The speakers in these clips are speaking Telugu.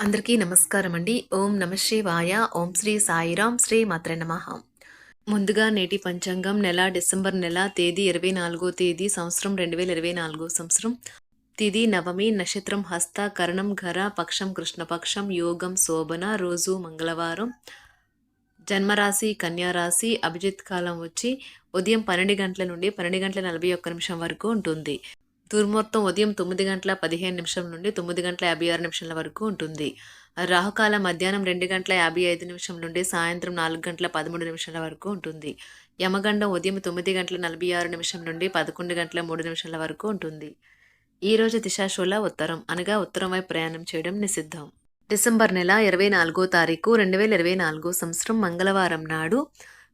అందరికీ నమస్కారం అండి ఓం నమ శివాయ. ఓం శ్రీ సాయిరాం. శ్రీ మాత్ర నమ. ముందుగా నేటి పంచాంగం నెల డిసెంబర్ నెల తేదీ ఇరవై నాలుగో తేదీ సంవత్సరం రెండు వేల ఇరవై నాలుగో సంవత్సరం. తిది నవమి నక్షత్రం హస్త కరణం ఘర పక్షం కృష్ణపక్షం యోగం శోభన రోజు మంగళవారం. జన్మరాశి కన్యారాశి అభిజిత్ కాలం వచ్చి ఉదయం పన్నెండు గంటల నుండి పన్నెండు గంటల నలభై ఒక్క నిమిషం వరకు ఉంటుంది. దుర్ముహూర్తం ఉదయం తొమ్మిది గంటల పదిహేను నిమిషం నుండి తొమ్మిది గంటల యాభై ఆరు నిమిషాల వరకు ఉంటుంది. రాహుకాలం మధ్యాహ్నం రెండు గంటల యాభై ఐదు నిమిషం నుండి సాయంత్రం నాలుగు గంటల పదమూడు నిమిషాల వరకు ఉంటుంది. యమగండం ఉదయం తొమ్మిది గంటల నలభై ఆరు నిమిషం నుండి పదకొండు గంటల మూడు నిమిషాల వరకు ఉంటుంది. ఈరోజు రోజు దిశాశూల ఉత్తరం అనగా ఉత్తరం వైపు ప్రయాణం చేయడం నిషిద్ధం. డిసెంబర్ నెల ఇరవై నాలుగో తారీఖు రెండు వేల ఇరవై నాలుగో సంవత్సరం మంగళవారం నాడు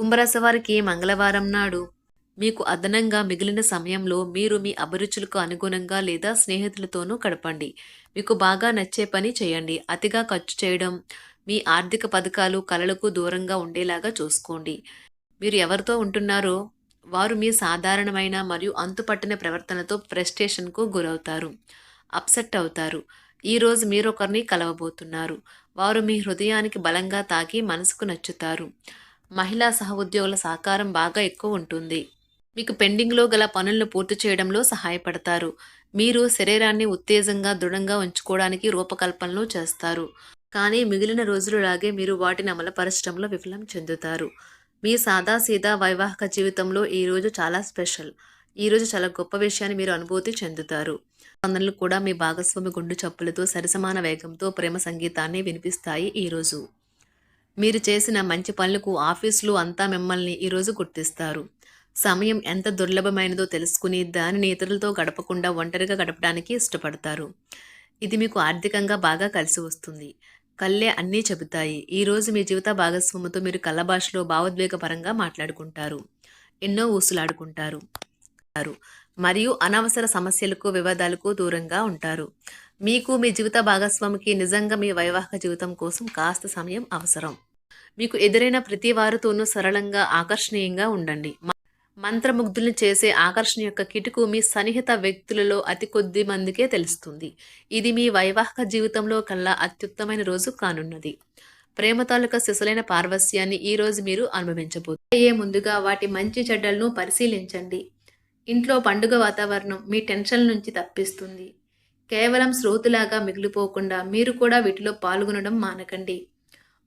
కుంభరాశి వారికి మంగళవారం నాడు మీకు అదనంగా మిగిలిన సమయంలో మీరు మీ అభిరుచులకు అనుగుణంగా లేదా స్నేహితులతోనూ గడపండి. మీకు బాగా నచ్చే పని చేయండి. అతిగా ఖర్చు చేయడం మీ ఆర్థిక పథకాలు కళలకు దూరంగా ఉండేలాగా చూసుకోండి. మీరు ఎవరితో ఉంటున్నారో వారు మీ సాధారణమైన మరియు అంతుపట్టిన ప్రవర్తనతో ఫ్రస్ట్రేషన్కు గురవుతారు. అప్సెట్ అవుతారు. ఈరోజు మీరొకరిని కలవబోతున్నారు. వారు మీ హృదయానికి బలంగా తాకి మనసుకు నచ్చుతారు. మహిళా సహ ఉద్యోగుల సహకారం బాగా ఎక్కువ ఉంటుంది. మీకు పెండింగ్లో గల పనులను పూర్తి చేయడంలో సహాయపడతారు. మీరు శరీరాన్ని ఉత్తేజంగా దృఢంగా ఉంచుకోవడానికి రూపకల్పనలు చేస్తారు. కానీ మిగిలిన రోజులలాగే మీరు వాటిని అమలుపరచడంలో విఫలం చెందుతారు. మీ సాదాసీదా వైవాహిక జీవితంలో ఈ రోజు చాలా స్పెషల్. ఈ రోజు చాలా గొప్ప విషయాన్ని మీరు అనుభూతి చెందుతారు. స్పందనలు కూడా మీ భాగస్వామి గుండు చప్పులతో సరిసమాన వేగంతో ప్రేమ సంగీతాన్ని వినిపిస్తాయి ఈరోజు మీరు చేసిన మంచి పనులకు ఆఫీసులు అంతా మిమ్మల్ని ఈరోజు గుర్తిస్తారు. సమయం ఎంత దుర్లభమైనదో తెలుసుకుని దానిని ఇతరులతో గడపకుండా ఒంటరిగా గడపడానికి ఇష్టపడతారు. ఇది మీకు ఆర్థికంగా బాగా కలిసి వస్తుంది. కళ్ళే అన్నీ చెబుతాయి. ఈరోజు మీ జీవిత భాగస్వామితో మీరు కళ్ళ భాషలో భావోద్వేగపరంగా మాట్లాడుకుంటారు. ఎన్నో ఊసులాడుకుంటారు. మరియు అనవసర సమస్యలకు వివాదాలకు దూరంగా ఉంటారు. మీకు మీ జీవిత భాగస్వామికి నిజంగా మీ వైవాహిక జీవితం కోసం కాస్త సమయం అవసరం. మీకు ఎదురైన ప్రతి వారితోనూ సరళంగా ఆకర్షణీయంగా ఉండండి. మ- మంత్రముగ్ధుల్ని చేసే ఆకర్షణ యొక్క కిటుకు మీ సన్నిహిత వ్యక్తులలో అతి కొద్ది మందికే తెలుస్తుంది. ఇది మీ వైవాహిక జీవితంలో కల్లా అత్యుత్తమైన రోజు కానున్నది. ప్రేమ తాలూకా శిశులైన పార్వస్యాన్ని ఈ రోజు మీరు అనుభవించబోతున్నారు అయ్యే ముందుగా వాటి మంచి చెడ్డలను పరిశీలించండి. ఇంట్లో పండుగ వాతావరణం మీ టెన్షన్ నుంచి తప్పిస్తుంది. కేవలం శ్రోతులాగా మిగిలిపోకుండా మీరు కూడా వీటిలో పాల్గొనడం మానకండి.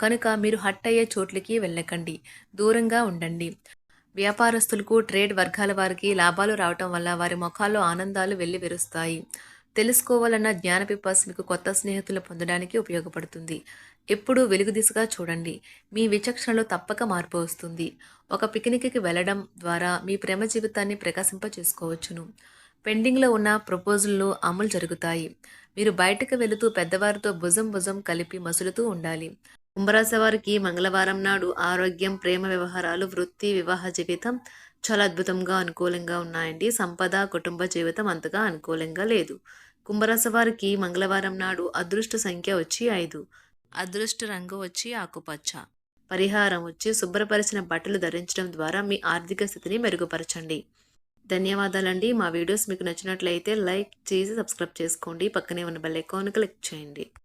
కనుక మీరు హట్ అయ్యే చోట్లకి వెళ్ళకండి. దూరంగా ఉండండి. వ్యాపారస్తులకు ట్రేడ్ వర్గాల వారికి లాభాలు రావటం వల్ల వారి ముఖాల్లో ఆనందాలు వెళ్ళి విరుస్తాయి తెలుసుకోవాలన్న జ్ఞాన పిపాస్ మీకు కొత్త స్నేహితులు పొందడానికి ఉపయోగపడుతుంది. ఎప్పుడూ వెలుగు దిశగా చూడండి. మీ విచక్షణలో తప్పక మార్పు వస్తుంది. ఒక పిక్నిక్కి వెళ్ళడం ద్వారా మీ ప్రేమ జీవితాన్ని ప్రకాశింప చేసుకోవచ్చును పెండింగ్లో ఉన్న ప్రపోజల్లు అమలు జరుగుతాయి. మీరు బయటకు వెళుతూ పెద్దవారితో భుజం భుజం కలిపి మసులుతూ ఉండాలి. కుంభరాశి వారికి మంగళవారం నాడు ఆరోగ్యం ప్రేమ వ్యవహారాలు వృత్తి వివాహ జీవితం చాలా అద్భుతంగా అనుకూలంగా ఉన్నాయండి. సంపద కుటుంబ జీవితం అంతగా అనుకూలంగా లేదు. కుంభరాశి వారికి మంగళవారం నాడు అదృష్ట సంఖ్య వచ్చి ఐదు. అదృష్ట రంగు వచ్చి ఆకుపచ్చ. పరిహారం వచ్చి శుభ్రపరిచిన బట్టలు ధరించడం ద్వారా మీ ఆర్థిక స్థితిని మెరుగుపరచండి. ధన్యవాదాలండి. మా వీడియోస్ మీకు నచ్చినట్లయితే లైక్ చేసి సబ్స్క్రైబ్ చేసుకోండి. పక్కనే ఉన్న బెల్ ఐకాన్ క్లిక్ చేయండి.